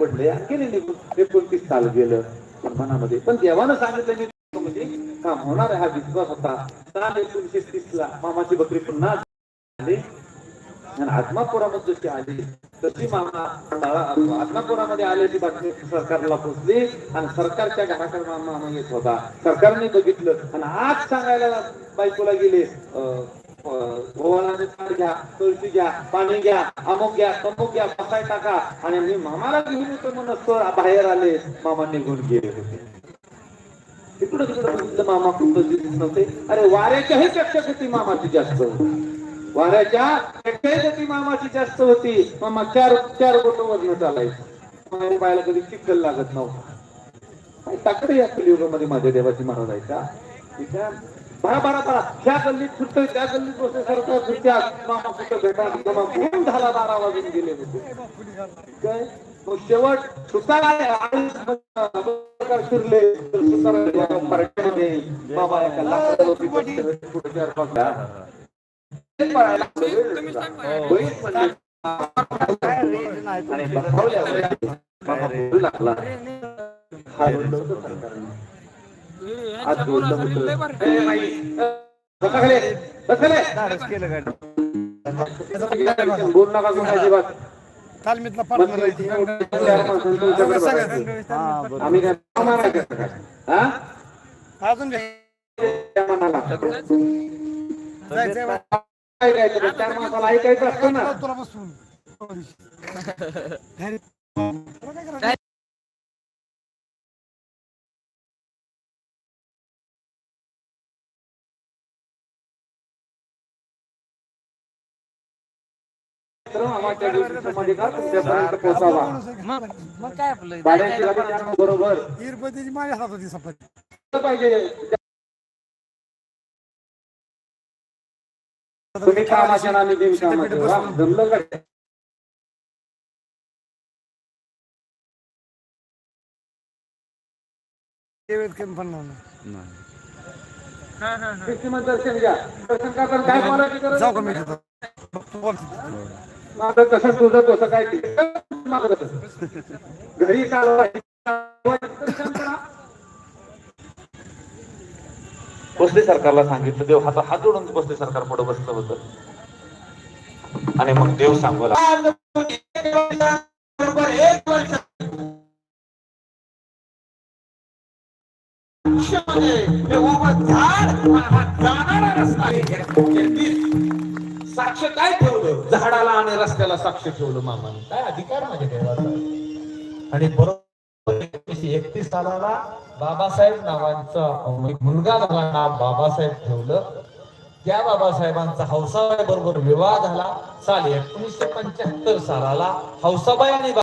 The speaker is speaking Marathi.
सापडले. आणि गेले निघून एकोणतीस साल गेलं पण मनामध्ये. पण देवानं सांगितलं मी म्हणजे काम होणार आहे हा विश्वास होता. साल एकोणीशे तीस ला मामाची बकरी पुन्हा आली. आणि आत्मापुरामध्ये जशी आली तशी मामा आत्मापुरामध्ये आल्याची बातमी सरकारला पोहोचली आणि सरकारच्या घराकडे मामा मामा येत होता. सरकारने बघितलं आणि आज सांगायला बायकोला गेले अं, घ्या तुळशी घ्या पाणी घ्या अमुक घ्या तमुक घ्या बसाय टाका आणि मी मामाला घेऊन येतो म्हणून बाहेर आले मामा निघून गेले होते इकडं तिकडं मामा कुठं दिसत नव्हते अरे वाऱ्याच्याही पेक्षा गती मामाची जास्त होती वाऱ्याच्या पेक्षाही गती मामाची जास्त होती मामा चार चार बोट वरनं चालायचं पाहायला कधी चिखल लागत नव्हता टाकडे या कलियुगामध्ये माझ्या देवाची महाराजायचा तिच्या बरा बरा बरा त्या गल्लीत सुटतोय त्या गल्लीत बसते सरकार सुट्ट्या मामा कुठं भेटा मामा गुण झाला बारा वाजून गेले होते काय? मग शेवट सुतार शिरले. बाबा एका पळायला लागले. हा बोललो होतो. बोल नका कोण अजिबात. आम्ही काय मारायचं का? हा? अजून चार माणसाला ऐकायचं असतं ना. मग मग काय आपलं बरोबर माझ्या हातात होती सपाट पाहिजे. तुम्ही कामाच्या नामी वा, जमलं का? दर्शन घ्या. दर्शन गरज जाऊ का मी. माझं कसं तुझं कसं काय. घरी भोसले सरकारला सांगितलं देव हात हात जोडून भोसले सरकार पुढे बसलं होतं आणि मग देव सांगू लागला. साक्ष काय ठेवलं? झाडाला आणि रस्त्याला साक्ष ठेवलं मामाने काय अधिकार माझ्या देवाचा? आणि बरोबर एकोणीशे एकतीस सालाला बाबासाहेब नावांचा मुलगा झाला नाव बाबासाहेब ठेवलं. त्या बाबासाहेबांचा हौसाबाई बरोबर विवाह झाला. साली एकोणीसशे पंच्याहत्तर सालाला हौसाबाई आणि